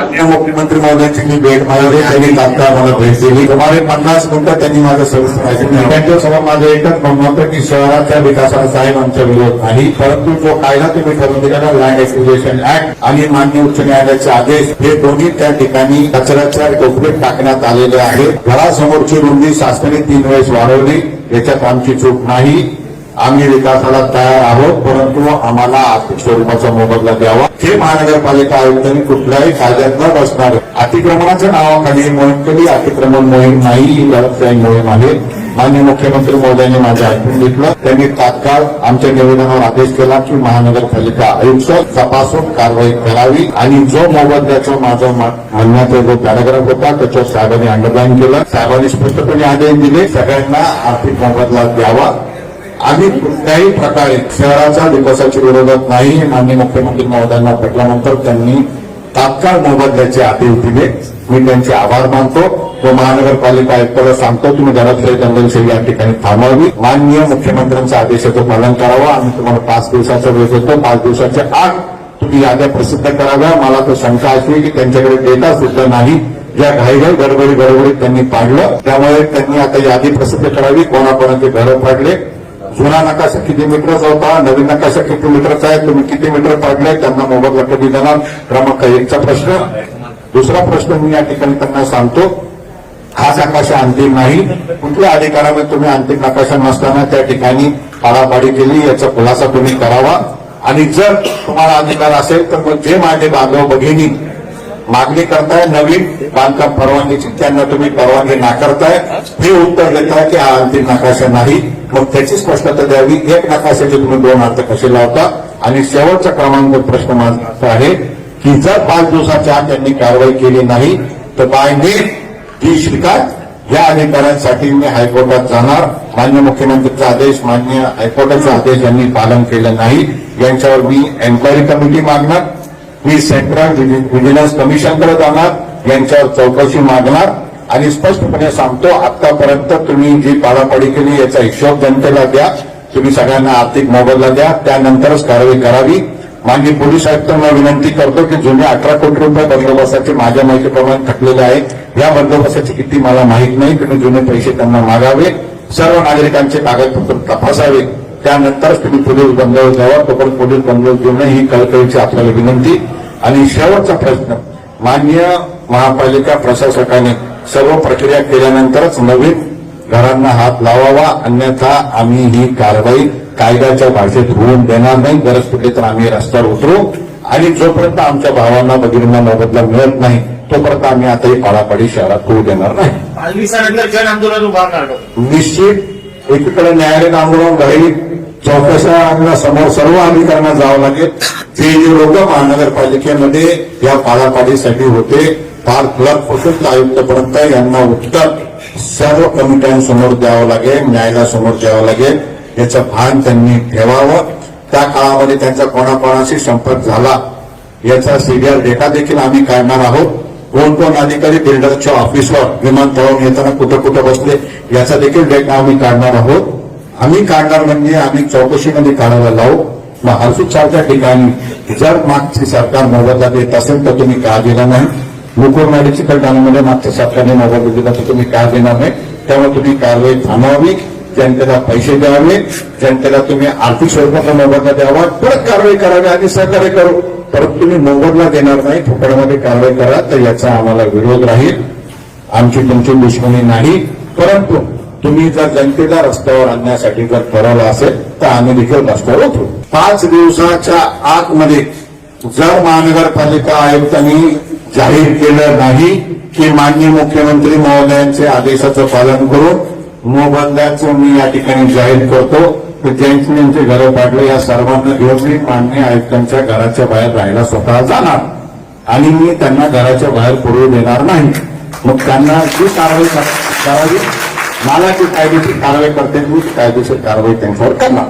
माननीय मुख्यमंत्री महोदयांची मी भेट मागवली. त्यांनी तात्काळ मला भेट दिली. सुमारे पन्नास मिनिटं त्यांनी माझं सविस्तर ऐकून घेतलं. त्यांच्यासमोर माझं एकच म्हणणं होतं की शहराच्या विकासाला साहेब आमच्या विरोध नाही. परंतु जो कायदा तुम्ही ठरवून दिला ना लँड एक्विजिशन ऍक्ट आणि माननीय उच्च न्यायालयाचे आदेश हे दोन्ही त्या ठिकाणी कचऱ्याच्या टोपलीत टाकण्यात आलेले आहेत. घरासमोरची रुंदी शासनाने तीन वेळेस वाढवली. याच्यात आमची चूक नाही. आम्ही विकासाला तयार आहोत परंतु आम्हाला आर्थिक स्वरूपाचा मोबदला द्यावा. हे महानगरपालिका आयुक्तांनी कुठल्याही कायद्यात न बसणार. अतिक्रमणाच्या नावाखाली मोहीम कधी अतिक्रमण मोहीम नाही ही मोहीम आहे. माननीय मुख्यमंत्री महोदयांनी माझं ऐकून घेतलं. त्यांनी तात्काळ आमच्या निवेदनावर आदेश केला की महानगरपालिका आयुक्त तपासून कारवाई करावी आणि जो मोबदल्याचा माझा म्हणण्याचा जो पॅराग्राफ होता त्याच्यावर साहेबांनी अंडरलाईन केलं. साहेबांनी स्पष्टपणे आदेश दिले सगळ्यांना आर्थिक मोबदला द्यावा. आम्ही कुठल्याही प्रकारे शहराच्या विकासाच्या विरोधात नाही हे माननीय मुख्यमंत्री महोदयांना पटल्यानंतर त्यांनी तात्काळ मोबदल्याचे आदेश दिले मी. त्यांचे आभार मानतो व महानगरपालिका आयुक्ताला सांगतो तुम्ही घरातले दंगलशाही या ठिकाणी थांबवावी माननीय मुख्यमंत्र्यांच्या आदेशाचं पालन करावं. आम्ही तुम्हाला पाच दिवसाचा वेळ देतो. पाच दिवसाच्या आत तुम्ही याद्या प्रसिद्ध कराव्या. मला तर शंका असली की त्यांच्याकडे डेटा सुद्धा नाही. ज्या घाईघाई गडबडी गडबडीत त्यांनी पाडलं त्यामुळे त्यांनी आता यादी प्रसिद्ध करावी. कोणाकोणाचे घरं पाडले जुना नकाशा किती मीटरचा होता नवीन नकाशा किती मीटरचा आहे तुम्ही किती मीटर पाडले त्यांना मोबाईल कधी देणार क्रमांक एकचा प्रश्न. दुसरा प्रश्न मी या ठिकाणी त्यांना सांगतो. हाच नकाशा अंतिम नाही. कुठल्या अधिकारामध्ये तुम्ही अंतिम नकाशा नसताना त्या ठिकाणी पाडापाडी केली याचा खुलासा तुम्ही करावा. आणि जर तुम्हाला अधिकार असेल तर मग जे माझे बांधव भगिनी मागणी करताय नवीन बांधकाम परवानगीची त्यांना तुम्ही परवानगी नाकारताय. हे उत्तर देताय की हा अंतिम नकाशा नाही. मग त्याची स्पष्टता द्यावी. एक नकाशाचे तुम्ही दोन अर्थ कसे लावता? आणि शेवटचा क्रमांक प्रश्न माझा आहे की जर पाच दिवसाच्या आत त्यांनी कारवाई केली नाही तर बाय नेट ही शिकायत या अधिकाऱ्यांसाठी मी हायकोर्टात जाणार. मान्य मुख्यमंत्रीचा आदेश मान्य हायकोर्टाचा आदेश यांनी पालन केलं नाही. यांच्यावर मी एन्क्वायरी कमिटी मागणार. मी सेंट्रल व्हिजिलन्स कमिशनकडे जाणार यांच्यावर चौकशी मागणार आणि स्पष्टपणे सांगतो आतापर्यंत तुम्ही जी पाडापाडी केली याचा हिशोब जनतेला द्या. तुम्ही सगळ्यांना आर्थिक मोबदला द्या. त्यानंतरच कारवाई करावी. माननीय पोलीस आयुक्तांना विनंती करतो की जुने अठरा कोटी रुपये बंदोबस्ताचे माझ्या माहितीप्रमाणे थकलेले आहे या बंदोबस्ताची किती मला माहीत नाही. तुम्ही जुने पैसे त्यांना मागावे. सर्व नागरिकांचे कागदपत्र तपासावे. त्यानंतरच तुम्ही पोलीस बंदोबस्त द्यावा तोपर्यंत पोलीस बंदोबस्त देऊ नये ही कळकळीची आपल्याला विनंती. आणि शेवटचा प्रश्न मान्य महापालिका प्रशासकाने सर्व प्रक्रिया केल्यानंतरच नवीन घरांना हात लावावा अन्यथा आम्ही ही कारवाई कायद्याच्या भाषेत होऊन देणार नाही. गरज पडली तर आम्ही रस्त्यावर उतरू. आणि जोपर्यंत आमच्या भावांना भगिनींना मोबदला मिळत नाही तोपर्यंत आम्ही आता ही पाडापाडी शहरात होऊ देणार नाही. दिवसानंतर जन आंदोलन. निश्चित. एकीकडे न्यायालयीन आंदोलन घरी चौकशा समोर सर्व अधिकाऱ्यांना जावं लागेल. ते जे लोक महानगरपालिकेमध्ये या पाडापाडीसाठी होते फार क्लर्कपासून आयुक्तपर्यंत यांना उत्तर सर्व कमिट्यांसमोर द्यावं लागेल न्यायालयासमोर द्यावं लागेल. याचं भान त्यांनी ठेवावं. त्या काळामध्ये त्यांचा कोणाकोणाशी संपर्क झाला याचा सीरियल डेटा देखील आम्ही काढणार आहोत. कोण कोण अधिकारी बिल्डरच्या ऑफिसवर विमानतळावर येताना कुठं कुठं बसले याचा देखील डेटा आम्ही काढणार आहोत. आम्ही काढणार म्हणजे आम्ही चौकशीमध्ये काढायला लावू. मग हरसूदच्या ठिकाणी जर मागची सरकार मोबदला देत असेल तर तुम्ही का दिला नाही? मुकुर मेडिकल ठाण्यामध्ये मागच्या सरकारने मोबदला दिला तर तुम्ही का देणार नाही? त्यामुळे तुम्ही कारवाई थांबवावी जनतेला पैसे द्यावे जनतेला तुम्ही आर्थिक स्वरूपाचा मोबदला द्यावा. परत कारवाई करावी आणि सहकार्य करू. परत तुम्ही मोबदला देणार नाही फुकटमध्ये कारवाई करा तर याचा आम्हाला विरोध राहील. आमची तुमची दुश्मनी नाही. परंतु तुम्ही जर जनतेला रस्त्यावर आणण्यासाठी जर ठरवलं असेल तर आम्ही देखील रस्त्यावर उतरू. पाच दिवसाच्या आतमध्ये जर महानगरपालिका आयुक्तांनी जाहीर केलं नाही की माननीय मुख्यमंत्री महोदयांचे आदेशाचं पालन करून मोबदल्याचं मी या ठिकाणी जाहीर करतो की ज्यांची ज्यांचे घरं पाडले या सर्वांना घेऊन मी माननीय आयुक्तांच्या घराच्या बाहेर राहायला स्वतः जाणार. आणि मी त्यांना घराच्या बाहेर पडू देणार नाही. मग त्यांना जी कारवाई करावी मला जी कायदेशीर कारवाई करते मी कायदेशीर कारवाई त्यांच्यावर करणार.